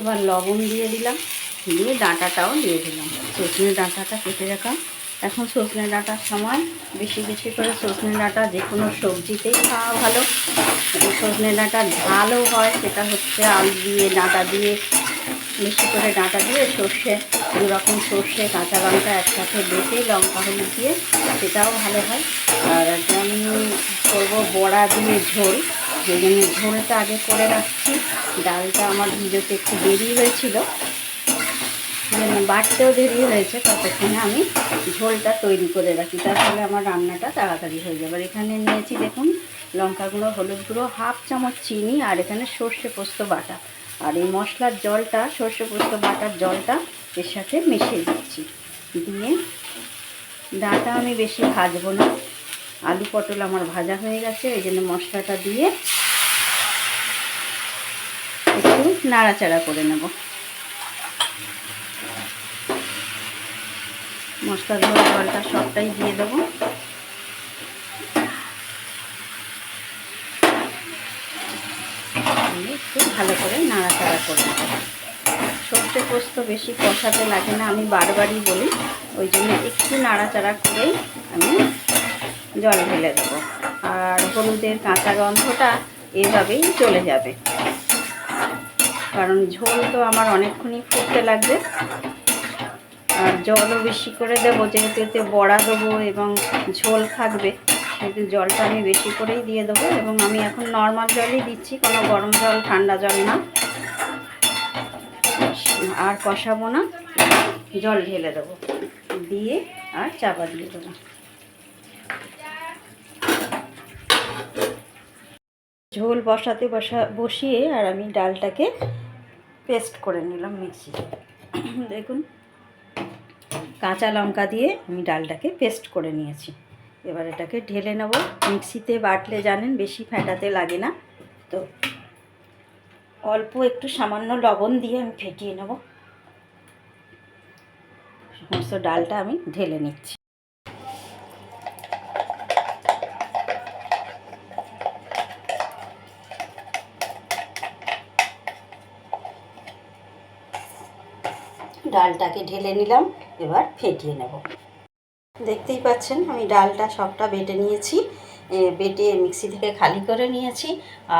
এবার লবণ দিয়ে দিলাম, দিয়ে ডাঁটাটাও দিয়ে দিলাম। সজনে ডাঁটাটা কেটে রাখা। এখন সজনে ডাঁটার সময় বেশি বেশি করে সজনে ডাঁটা যে কোনো সবজিতেই খাওয়া ভালো। সজনে ডাঁটা ঝালও হয়, সেটা হচ্ছে আলু দিয়ে, ডাঁটা দিয়ে, বেশি করে ডাঁটা দিয়ে সর্ষে দু রকম সর্ষে, কাঁচা লঙ্কা একসাথে বেটে লঙ্কা হলুদ দিয়ে, সেটাও ভালো হয়। আর আমি করব বড়া দিয়ে ঝোল। সেই জন্য ঝোলটা আগে করে রাখছি। ডালটা আমার ভিজোতে একটু দেরি হয়েছিল। জন্য বাটতেও দেরি হয়েছে, ততক্ষণে আমি ঝোলটা তৈরি করে রাখি। তার ফলে আমার রান্নাটা তাড়াতাড়ি হয়ে যাবে। এখানে নিয়েছি দেখুন লঙ্কা গুঁড়ো হলুদ গুঁড়ো হাফ চামচ চিনি আর এখানে সর্ষে পোস্ত বাটা। আর এই মশলার জলটা, সর্ষে পোস্ত বাটার জলটা এর সাথে মিশিয়ে দিচ্ছি। দিয়ে ডাটা আমি বেশি ভাজবো না। আলু পটল আমার ভাজা হয়ে গেছে, এই জন্য মশলাটা দিয়ে একটু নাড়াচাড়া করে নেব। মশলা ধোয়া জলটা সবটাই দিয়ে দেবো। একটু ভালো করে নাড়াচাড়া করে নেব। সর্ষে পোস্ত বেশি কষাতে লাগে না, আমি বারবারই বলি। ওই জন্য একটু নাড়াচাড়া করেই আমি জল ঢেলে দেবো। আর হলুদের কাঁচা গন্ধটা এভাবেই চলে যাবে। কারণ ঝোল তো আমার অনেকক্ষণই ফুটতে লাগবে। আর জলও বেশি করে দেবো, যেহেতু এতে বড়া দেবো এবং ঝোল থাকবে, সেহেতু জলটা আমি বেশি করেই দিয়ে দেবো এবং আমি এখন নর্মাল জলই দিচ্ছি, কোনো গরম জল, ঠান্ডা জল না। আর কষাবো না, জল ঢেলে দেবো, দিয়ে আর চাপা দিয়ে দেবো। ঝোল বসাতে বসা, বসিয়ে আর আমি ডালটাকে পেস্ট করে নিলাম মিক্সিতে। দেখুন, কাঁচা লঙ্কা দিয়ে আমি ডালটাকে পেস্ট করে নিয়েছি। এবার এটাকে ঢেলে নেব। মিক্সিতে বাটলে জানেন বেশি ফেটাতে লাগে না। তো অল্প একটু সামান্য লবণ দিয়ে আমি ফেটিয়ে নেব। সমস্ত ডালটা আমি ঢেলে নিচ্ছি। ডালটাকে ঢেলে নিলাম, এবার ফেটিয়ে নেব। দেখতেই পাচ্ছেন, আমি ডালটা সবটা বেটে নিয়েছি। বেটে মিক্সি থেকে খালি করে নিয়েছি।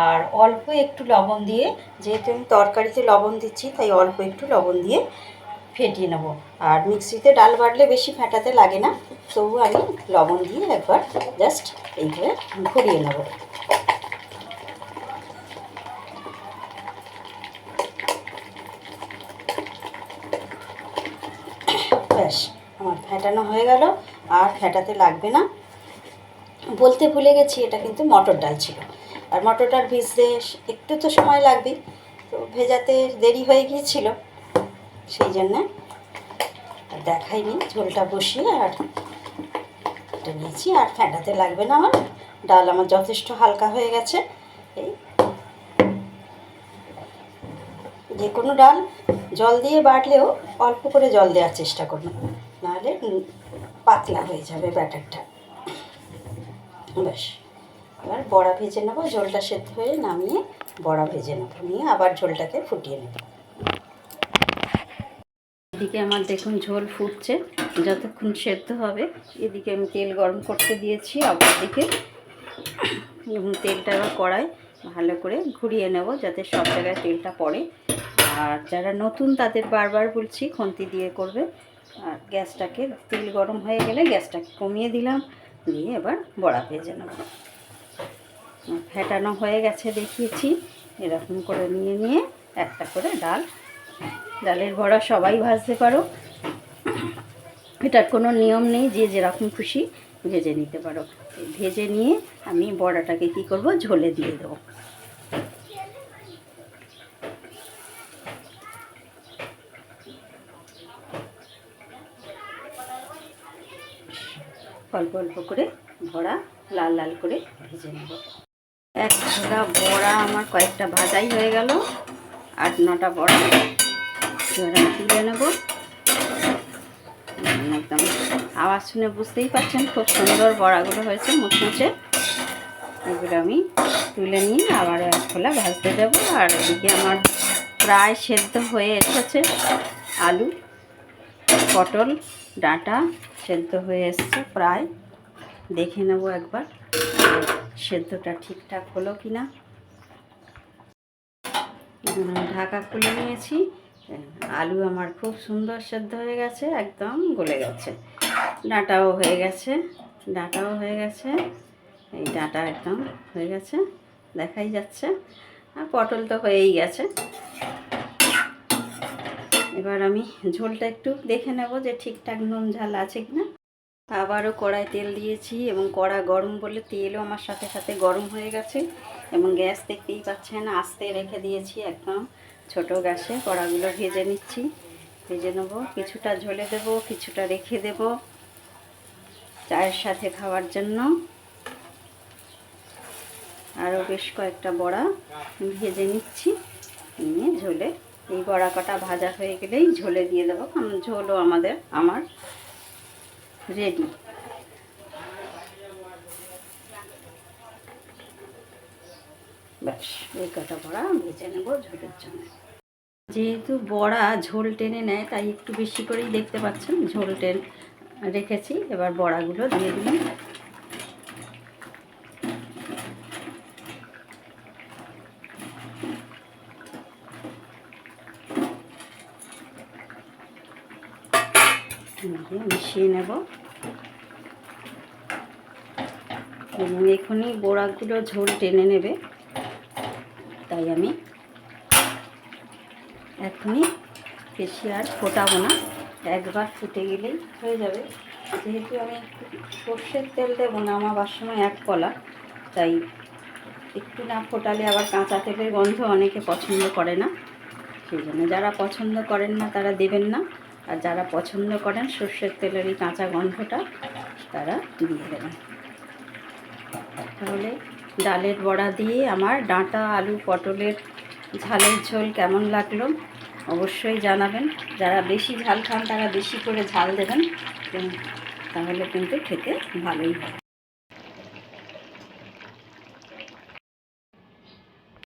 আর অল্প একটু লবণ দিয়ে, যেহেতু আমি তরকারিতে লবণ দিচ্ছি, তাই অল্প একটু লবণ দিয়ে ফেটিয়ে নেব। আর মিক্সিতে ডাল বাটলে বেশি ফেটাতে লাগে না তবু আমি লবণ দিয়ে একবার জাস্ট এইভাবে ঘুরিয়ে নেব। ব্যাস। আমার ফ্যাটানো হয়ে গেল, আর ফ্যাটাতে লাগবে না। বলতে ভুলে গেছি, এটা কিন্তু মটর ডাল ছিল। আর মটর ডাল ভিজতে একটু তো সময় লাগবেই তো ভেজাতে দেরি হয়ে গিয়েছিল, সেই জন্যে দেখাইনি, ঝোলটা বসিয়ে আর এটা নিয়েছি, আর ফ্যাটাতে লাগবে না আমার। ডাল আমার যথেষ্ট হালকা হয়ে গেছে এই যে কোনো ডাল জল দিয়ে বাটলেও অল্প করে জল দেওয়ার চেষ্টা করুন। নাহলে পাতলা হয়ে যাবে ব্যাটারটা। ব্যাস। এবার বড়া ভেজে নেব। ঝোলটা সেদ্ধ হয়ে নামিয়ে বড়া ভেজে নেব। নিয়ে আবার ঝোলটাকে ফুটিয়ে নেব। এদিকে আমার দেখুন ঝোল ফুটছে। যতক্ষণ সেদ্ধ হবে, এদিকে আমি তেল গরম করতে দিয়েছি। অপর দিকে তেলটা এবার কড়াই ভালো করে ঘুরিয়ে নেব যাতে সব জায়গায় তেলটা পড়ে। আর যারা নতুন তাদের বারবার বলছি, খন্তি দিয়ে করবে। আর গ্যাসটাকে, তেল গরম হয়ে গেলে গ্যাসটাকে কমিয়ে দিলাম। দিয়ে এবার বড়া ভেজে নেব। ফেটানো হয়ে গেছে দেখিয়েছি। এরকম করে নিয়ে নিয়ে একটা করে ডাল। ডালের বড়া সবাই ভাজতে পারো। এটার কোনো নিয়ম নেই, যে যেরকম খুশি ভেজে নিতে পারো। ভেজে নিয়ে আমি বড়াটাকে কি করব? ঝোলে দিয়ে দেবো। অল্প অল্প করে বড়া লাল লাল করে ভেজে নেব। এক ঝোলা বড়া আমার কয়েকটা ভাজাই হয়ে গেল। আট নটা বড়া। আমি তুলে নেব। উম, একদম। আওয়াজ শুনে বুঝতেই পারছেন খুব সুন্দর বড়াগুলো হয়েছে মুচমুচে এগুলো আমি তুলে নিয়ে আবার এক খোলা ভাজতে দেবো। আর এদিকে আমার প্রায় সেদ্ধ হয়ে এসেছে আলু পটল ডাঁটা সেদ্ধ হয়ে এসছে প্রায়। দেখে নেব একবার সেদ্ধটা ঠিকঠাক হলো কি না ঢাকা খুলে নিয়েছি। আলু আমার খুব সুন্দর সেদ্ধ হয়ে গেছে, একদম গলে গেছে। ডাঁটাও হয়ে গেছে, ডাঁটাও হয়ে গেছে। এই ডাঁটা একদম হয়ে গেছে, দেখাই যাচ্ছে। আর পটল তো হয়েই গেছে। এবার আমি ঝোলটা একটু দেখে নেব যে ঠিকঠাক নুন ঝাল আছে কি না আবারও কড়াই তেল দিয়েছি এবং কড়া গরম বলে তেলও আমার সাথে সাথে গরম হয়ে গেছে। এবং গ্যাস দেখতেই পাচ্ছেন, আস্তে রেখে দিয়েছি একদম। ছোট গ্যাসে কড়াগুলো ভেজে নিচ্ছি। ভেজে নেব, কিছুটা ঝোলে দেব, কিছুটা রেখে দেব চায়ের সাথে খাওয়ার জন্য। আরও বেশ কয়েকটা বড়া ভেজে নিচ্ছি। নিয়ে ঝোলে, এই বড়া কটা ভাজা হয়ে গেলেই ঝোলে দিয়ে দেবো, কারণ ঝোলও আমাদের, আমার রেডি ব্যাস, এই কটা বড়া ভেজে নেব ঝোলের জন্য। যেহেতু বড়া ঝোল টেনে নেয়, তাই একটু বেশি করেই দেখতে পাচ্ছেন, ঝোল টেন রেখেছি, এবার বড়াগুলো দিয়ে দিলাম। মিশিয়ে নেব। এবং এখনই বড়াগুলো ঝোল টেনে নেবে। তাই আমি এখনই বেশি আর ফোটাবো না। একবার ফুটে গেলেই হয়ে যাবে। যেহেতু আমি সর্ষের তেল দেবো না আমার সময় এক কলা, তাই একটু না ফোটালে আবার কাঁচা তেলের গন্ধ অনেকে পছন্দ করে না। সেই জন্য যারা পছন্দ করেন না, তারা দেবেন না। আর যারা পছন্দ করেন সর্ষের তেলের এই কাঁচা গন্ধটা, তারা দিয়ে দেবেন। তাহলে ডালের বড়া দিয়ে আমার ডাঁটা, আলু, পটলের ঝালের ঝোল কেমন লাগল অবশ্যই জানাবেন। যারা বেশি ঝাল খান, তারা বেশি করে ঝাল দেবেন। তাহলে কিন্তু খেতে ভালোই হবে।